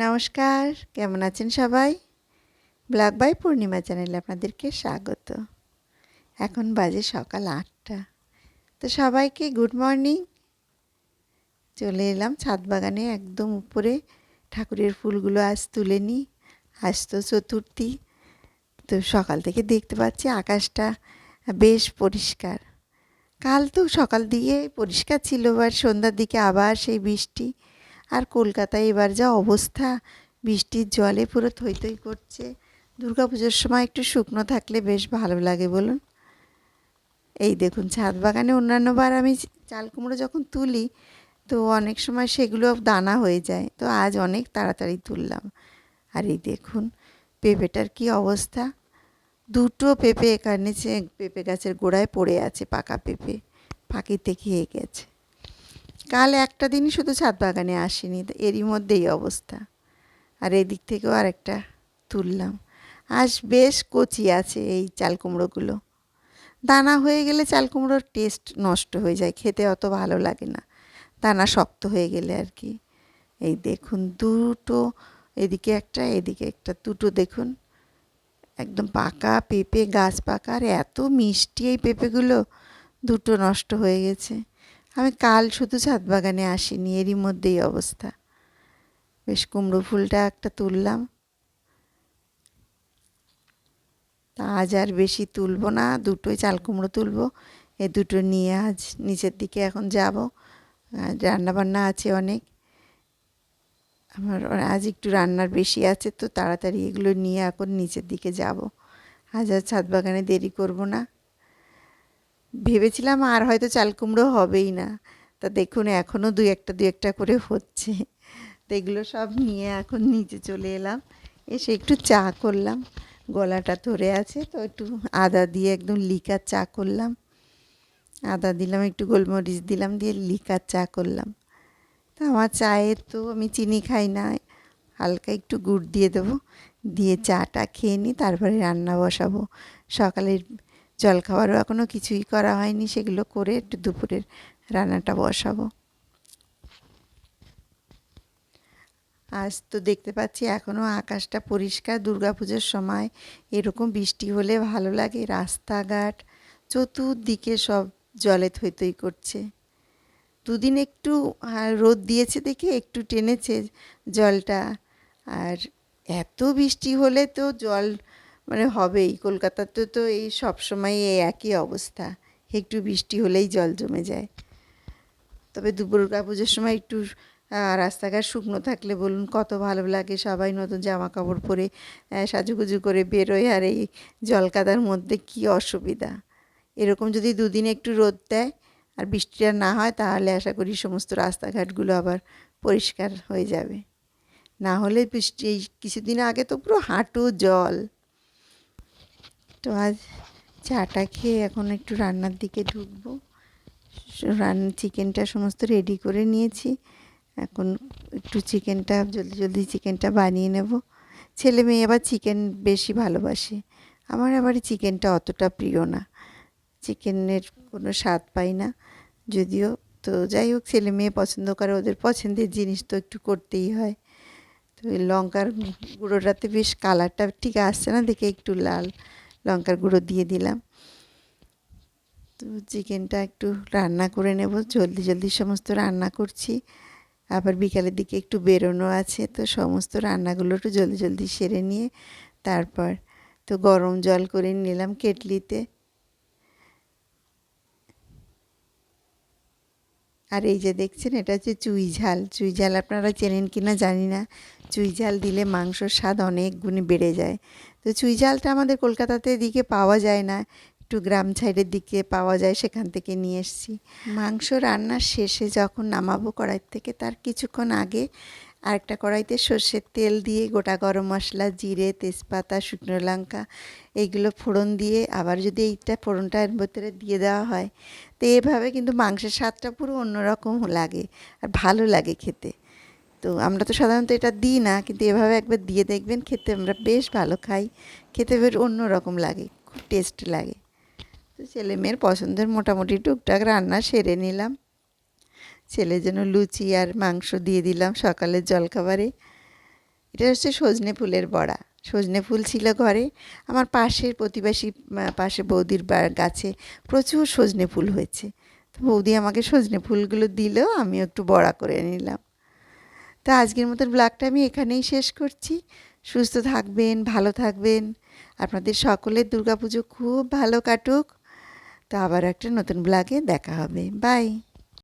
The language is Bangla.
নমস্কার, কেমন আছেন সবাই? ব্ল্যাক বাই পূর্ণিমা চ্যানেলে আপনাদেরকে স্বাগত। এখন বাজে সকাল আটটা। তো সবাইকে গুড মর্নিং। চলে এলাম ছাদ বাগানে, একদম উপরে ঠাকুরের ফুলগুলো আজ তুলে নিই আজ তো চতুর্থী। তো সকাল থেকে দেখতে পাচ্ছি আকাশটা বেশ পরিষ্কার। কাল তো সকাল দিয়ে পরিষ্কার ছিল আর সন্ধ্যার দিকে আবার সেই বৃষ্টি। আর কলকাতায় এবার যা অবস্থা, বৃষ্টির জলে পুরো থই থই করছে। দুর্গা পুজোর সময় একটু শুকনো থাকলে বেশ ভালো লাগে বলুন। এই দেখুন, ছাদ বাগানে অন্যান্য বার আমি চাল কুমড়ো যখন তুলি, তো অনেক সময় সেগুলো দানা হয়ে যায়, তো আজ অনেক তাড়াতাড়ি তুললাম। আর এই দেখুন, পেঁপেটার কি অবস্থা। দুটো পেঁপে এখানে পেঁপে গাছের গোড়ায় পড়ে আছে, পাকা পেঁপে পাখিতে খেয়ে গেছে। কাল একটা দিনই শুধু ছাদ বাগানে আসিনি এরই মধ্যেই অবস্থা। আর এদিক থেকেও আরেকটা তুললাম। আজ বেশ কচি আছে এই চাল কুমড়োগুলো। দানা হয়ে গেলে চাল কুমড়োর টেস্ট নষ্ট হয়ে যায়, খেতে অত ভালো লাগে না। দানা শক্ত হয়ে গেলে আর কি। এই দেখুন, দুটো, এদিকে একটা এদিকে একটা, দুটো দেখুন। একদম পাকা পেঁপে, গাছ পাকা, আর এত মিষ্টি এই পেঁপেগুলো। দুটো নষ্ট হয়ে গেছে। আমি কাল শুধু ছাদ বাগানে আসিনি, এরই মধ্যেই অবস্থা। বেশ কুমড়ো ফুলটা একটা তুললাম। তা আজ আর বেশি তুলবো না, দুটোই চাল কুমড়ো তুলবো। এ দুটো নিয়ে আজ নিচের দিকে এখন যাব। রান্নাবান্না আছে অনেক। আমার আজ একটু রান্নার বেশি আছে, তো তাড়াতাড়ি এগুলো নিয়ে এখন নিচের দিকে যাব। আজ আর ছাদ বাগানে দেরি করব না। ভেবেছিলাম আর হয়তো চাল কুমড়ো হবেই না। তা দেখুন এখনও দু একটা দু একটা করে হচ্ছে। তো এগুলো সব নিয়ে এখন নিচে চলে এলাম। এসে একটু চা করলাম। গলাটা ধরে আছে, তো একটু আদা দিয়ে একদম লিকার চা করলাম। আদা দিলাম, একটু গোলমরিচ দিলাম, দিয়ে লিকার চা করলাম। তা আমার চায়ের তো আমি চিনি খাই না। হালকা একটু গুড় দিয়ে দেবো। দিয়ে চাটা খেয়ে নিই তারপরে রান্না বসাবো। সকালের জলখাবারও এখনও কিছুই করা হয়নি, সেগুলো করে একটু দুপুরের রান্নাটা বসাবো। আজ তো দেখতে পাচ্ছি এখনও আকাশটা পরিষ্কার, দুর্গাপুজোর সময় এরকম বৃষ্টি হলে ভালো লাগে। রাস্তাঘাট চতুর্দিকে সব জলে থই থই করছে। দুদিন একটু রোদ দিয়েছে দেখে একটু টেনেছে জলটা। আর এত বৃষ্টি হলে তো জল মানে হবেই। কলকাতাতে তো এই সব সময় এই একই অবস্থা। একটু বৃষ্টি হলেই জল জমে যায়। তবে দুর্গা পুজোর সময় একটু রাস্তাঘাট শুকনো থাকলে বলুন, কত ভালো লাগে সবাই নতুন জামা কাপড় পরে সাজুগুজু করে বেরোয় আর এই জল কাদার মধ্যে কী অসুবিধা। এরকম যদি দুদিন একটু রোদ দেয় আর বৃষ্টিটা না হয়, তাহলে আশা করি সমস্ত রাস্তাঘাটগুলো আবার পরিষ্কার হয়ে যাবে। না হলে বৃষ্টি, এই কিছুদিন আগে তো পুরো হাঁটু জল। তো আজ চাটা খেয়ে এখন একটু রান্নার দিকে ঢুকবো। রান্না চিকেনটা সমস্ত রেডি করে নিয়েছি। এখন একটু চিকেনটা, জলদি জলদি চিকেনটা বানিয়ে নেব। ছেলে মেয়ে আবার চিকেন বেশি ভালোবাসে। আমার আবার চিকেনটা অতটা প্রিয় না। চিকেনের কোনো স্বাদ পাই না। যদিও তো যাই হোক, ছেলে মেয়ে পছন্দ করে, ওদের পছন্দের জিনিস তো একটু করতেই হয়। তো লঙ্কার গুঁড়োটাতে বেশ কালারটা ঠিক আসছে না দেখে একটু লাল। লঙ্কার গুঁড়ো দিয়ে দিলাম। তো চিকেনটা একটু রান্না করে নেব। জলদি জলদি সমস্ত রান্না করছি। আবার বিকালের দিকে একটু বেরোনো আছে, তো সমস্ত রান্নাগুলো একটু জলদি জলদি সেরে নিয়ে তারপর তো গরম জল করে নিলাম কেটলিতে। আর এই যে দেখছেন, এটা হচ্ছে চুই ঝাল। চুই ঝাল আপনারা চেনেন কি না জানি না। চুই ঝাল দিলে মাংসর স্বাদ অনেক গুণে বেড়ে যায়। তো চুই ঝালটা আমাদের কলকাতাতে দিকে পাওয়া যায় না। একটু গ্রাম সাইডের দিকে পাওয়া যায়, সেখান থেকে নিয়ে এসেছি। মাংস রান্নার শেষে যখন নামাবো কড়াই থেকে, তার কিছুক্ষণ আগে আরেকটা কড়াইতে সর্ষের তেল দিয়ে গোটা গরম মশলা, জিরে, তেজপাতা, শুকনো লঙ্কা এইগুলো ফোড়ন দিয়ে আবার যদি এইটা ফোড়নটা এর ভেতরে দিয়ে দেওয়া হয়, তো এভাবে কিন্তু মাংসের স্বাদটা পুরো অন্যরকম লাগে আর ভালো লাগে খেতে। তো আমরা তো সাধারণত এটা দিই না, কিন্তু এভাবে একবার দিয়ে দেখবেন খেতে আমরা বেশ ভালো খাই। খেতে বেশ অন্যরকম লাগে, খুব টেস্ট লাগে। তো ছেলে মেয়ের পছন্দের মোটামুটি টুকটাক রান্না সেরে নিলাম। ছেলের জন্য লুচি আর মাংস দিয়ে দিলাম সকালের জলখাবারে। এটা হচ্ছে সজনে ফুলের বড়া। সজনে ফুল ছিল ঘরে। আমার পাশের প্রতিবেশী পাশে বৌদির গাছে প্রচুর সজনে ফুল হয়েছে। তো বৌদি আমাকে সজনে ফুলগুলো দিল আমি একটু বড়া করে নিলাম। তো আজকের মতন ব্লগটা আমি এখানেই শেষ করছি। সুস্থ থাকবেন, ভালো থাকবেন। আপনাদের সকলের দুর্গাপুজো খুব ভালো কাটুক। তো আবার একটা নতুন ব্লগে দেখা হবে। বাই।